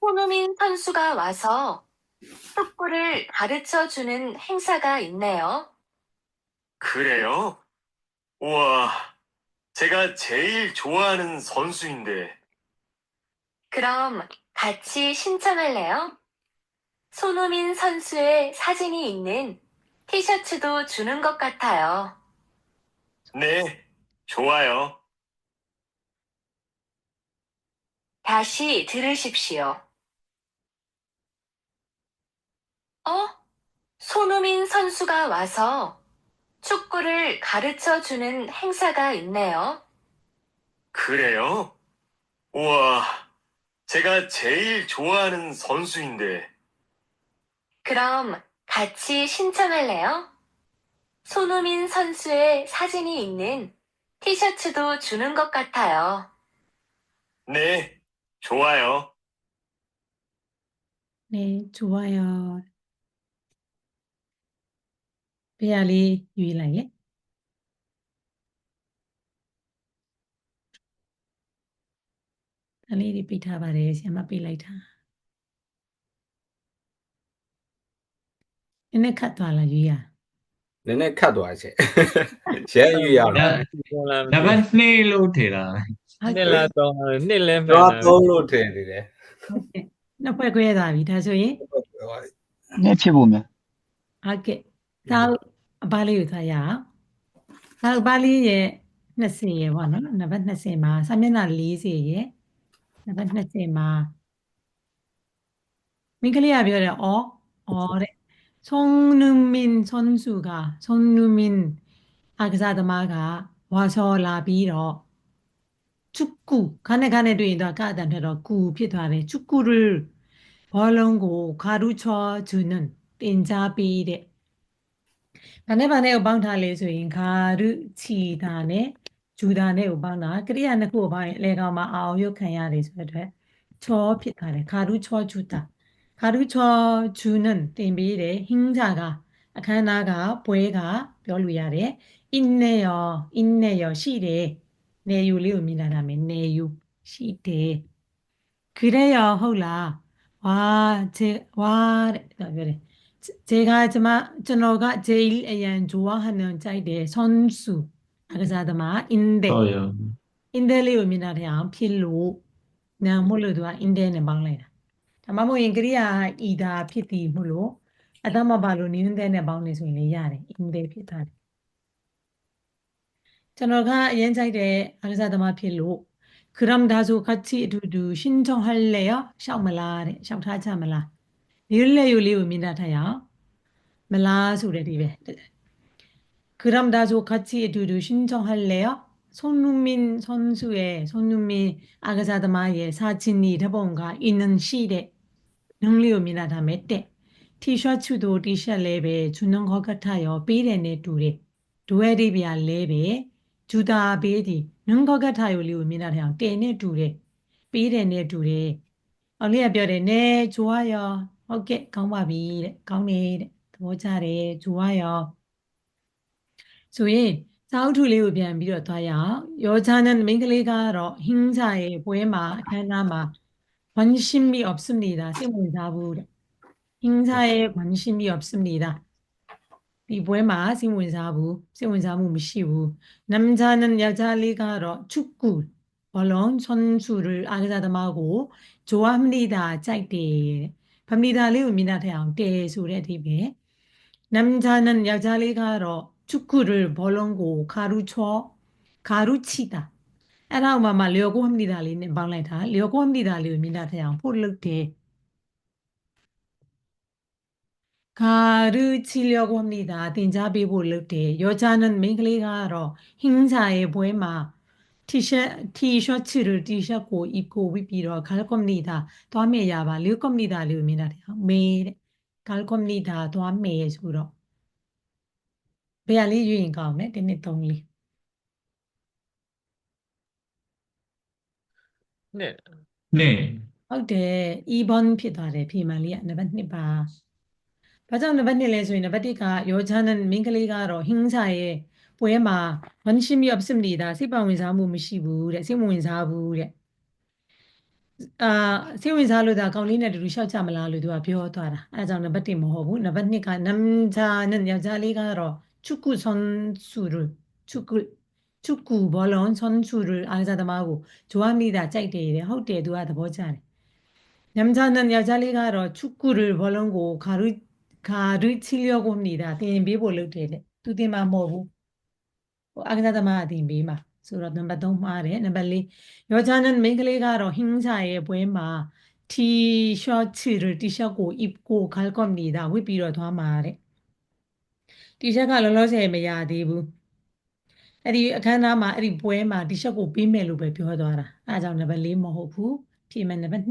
손흥민 선수가 와서 축구를 가르쳐 주는 행사가 있네요. 그래요? 우와, 제가 제일 좋아하는 선수인데. 그럼 같이 신청할래요? 손흥민 선수의 사진이 있는 티셔츠도 주는 것 같아요. 네, 좋아요. 다시 들으십시오. 어? 손흥민 선수가 와서 축구를 가르쳐 주는 행사가 있네요. 그래요? 우와, 제가 제일 좋아하는 선수인데. 그럼 같이 신청할래요? 손흥민 선수의 사진이 있는 티셔츠도 주는 것 같아요. 네, 좋아요. 네, 좋아요. ဖေရလေးရွေးလိုက်ရဲ့ဒါလေးတွေပိတ်ထားပါတယ်ဆရာမပိတ်လိုက်တာနည်းနည်းခတ်သွားလားရွေးရ နည်းနည်းခတ်သွားချက်ရမ်းရွေးရအောင် နံပါတ်2လို့ထင်တာ ဟုတ် နှစ်လားသုံးလားနှစ်လဲမှန်တာသုံးလို့ထင်နေတယ်နှစ်ဖွဲ့ခွဲသွားပြီဒါဆိုရင်နှစ်ဖြစ်ဖို့များဟုတ်ကဲ့ဒါအပါလေးကိုသွားရအောင်ဒါအပါလေးရဲ့20ရေပေါ့နော်နံပါတ်20မှာစာမျက်နှာ40ရေနံပါတ်20မှာမိကလေးကပြောတယ်အော်အော်တဲ့ဆုံနုမင်ဆုံစုကဆုံနုမင်အကစားသမားကဝါဆောလာပြီးတော့ 축구 간에 간에도 이다가 단어로 구 피도하래 축구를 벌렁고 가르쳐 주는 인자비래. 반에 반에 오방다래 소인 가르치다네. 주다네 오방나. 그래야 내고 그 오방에 내가 마 아우욕해야래 소래. 저 피다래 가르쳐 주다. 가르쳐 주는 땜비래. 행자가 가나가 보혜가 별로야래. 있네요 있네요 시래. နေယူလေးကိုမြင်လာတာမင်းနေယူရှိတယ်ခွေတဲ့ရောဟုတ်လားဝါဂျေဝါတဲ့ပြောတယ်ဂျေကကျမကျွန်တော်ကဂျေအရန်ဂျိုဝါဟန်နန်ကြိုက်တယ်ဆွန်ဆူအကစားသမားအင်းဒေဟုတ်ရောအင်းဒေလေးကိုမြင်လာတဲ့အောင်ဖြစ်လို့နာမို့လို့သူကအင်းဒေနဲ့ပေါင်းလိုက်တာဒါမှမဟုတ်ရင်ကရိယာဤတာဖြစ်သည်မို့လို့အတမဘာလို့နင်းတဲ့နဲ့ပေါင်းနေဆိုရင်လည်းရတယ်အင်းဒေဖြစ်တာတယ် ကျွန်တော်ကအရင်ကြိုက်တဲ့အာကစားသမားဖြစ်လို့ 그럼 다소 같이 두두 신청할래요? ရှောက်မလားတဲ့ရှောက်ထားချမလားဒီလေးယူလေးကိုမြင်တတ်ထားရအောင်မလားဆိုတဲ့ဒီပဲ 그럼 다소 같이 두두 신청할래요? 손흥민 선수의 손흥민 아그사드마의 사진이 대본가 있는 시대 능리오 미나다메 때 티셔츠도 티셔츠 레벨 주는 것 같아요. 비레네 두레 두에리비아 ဂျူတာဘေးဒီနွန်ကောကထယိုလေးကိုမြင်တာထင်အောင်တင်နဲ့တူတယ်ပေးတယ်နဲ့တူတယ်အောင်လေးကပြောတယ်နဲဂျူဝါရောဟုတ်ကဲ့ကောင်းပါပြီတဲ့ကောင်းနေတဲ့သဘောကျတယ်ဂျူဝါရောဆိုရင်စာအုပ်ထုလေးကိုပြန်ပြီးတော့သွားရအောင်ယောချာနဲ့မိန်းကလေးကတော့ဟင်းချရဲ့ပွဲမှာအခမ်းအနားမှာဝန်ရှင်မီအော့စနေတာစိတ်ဝင်စားဘူးတဲ့ဟင်းချရဲ့ဝန်ရှင်မီအော့စနေတာ ဒီပွဲမှာစိတ်ဝင်စားဘူးစိတ်ဝင်စားမှုမရှိဘူးနမ်ဂျာနမ်ယောက်ျားလေးကတော့ချုပ်ကူဘောလုံးဆွန်ဆူရအားကစားသမားကိုဂျိုဝမနီတာကြိုက်တယ်ဖမနီတာလေးကိုမြင်တာထအောင်တဲဆိုတဲ့အထိပဲနမ်ဂျာနမ်ယောက်ျားလေးကတော့ချုပ်ကူရဘောလုံးကိုခါရူချောခါရူချီတာအဲ့ဒါဥမာမှာလျော်ကိုမနီတာလေးနဲ့ပေါင်းလိုက်တာလျော်ကိုမနီတာလေးကိုမြင်တာထအောင်ဖို့လုပ်တယ် 가르치려고 합니다. တင်ကြပေးဖို့လုပ်တယ် 여자는မိန်းကလေး 가러 행사의ပွဲမှာ 티셔츠 티셔츠를 티셔츠고 입고 입비러 갈 겁니다. သွားမယ်ရပါ လျော် 겁니다 လေးကိုမြင်တတ်အောင်မေတဲ့ 갈 겁니다. သွားမယ်ဆိုတော့ဘယ်ဟာလေးရွေးရင်ကောင်းမလဲဒီနှစ်သုံးလေး နှစ် နဲ့ ဟုတ်တယ် e-bond ဖြစ်သွားတယ်ဖြေမှန်လေးကနံပါတ်2ပါ ဘာကြောင့်နံပါတ်2လဲဆိုရင်နံပါတ်1ကယောချာနဲ့မိန်းကလေးကတော့ဟင်းစာရဲ့ပွဲမှာဝန်ရှိမီ 없습니다 စိတ်ပါဝင်စားမှုမရှိဘူးတဲ့စိတ်မဝင်စားဘူးတဲ့ အာစိတ်ဝင်စားလို့ဒါကောင်လေးနဲ့အတူတူရှောက်ချမလားလို့သူကပြောသွားတာအဲဒါကြောင့်နံပါတ်1မဟုတ်ဘူးနံပါတ်2ကနမ်ဂျာနဲ့ယောက်ျားလေးကတော့ချူကူဆွန်ဆူရချူကူချူကူဘောလုံးဆွန်ဆူရအားကစားသမားကိုဂျိုအမီတာကြိုက်တယ်တဲ့ဟုတ်တယ်သူကသဘောကျတယ်နမ်ဂျာနဲ့ယောက်ျားလေးကတော့ချူကူရ ဘောလုံးကိုခါရူခါရူချီလျောကိုနေတာတင်ပေးဖို့လုပ်တယ်တဲ့သူတင်မှာမဟုတ်ဘူးဟိုအားကစားသမားကတင်ပေးမှာဆိုတော့နံပါတ်3မှားတယ်နံပါတ်4ယောက်ျားနဲ့မိန်းကလေးကတော့ဟင်းစာရဲ့ပွဲမှာ T shirt ချီရ T shirt ကို ip ကိုခါလ်ကော့နေတာဝစ်ပြီးတော့သွားမှာတဲ့ T shirt ကလောလောဆယ်မရသေးဘူးအဲ့ဒီအခမ်းအနားမှာအဲ့ဒီပွဲမှာ T shirt ကိုပေးမယ်လို့ပဲပြောသွားတာအဲဒါကြောင့်နံပါတ်၄မဟုတ်ဘူးဖြေမယ်နံပါတ်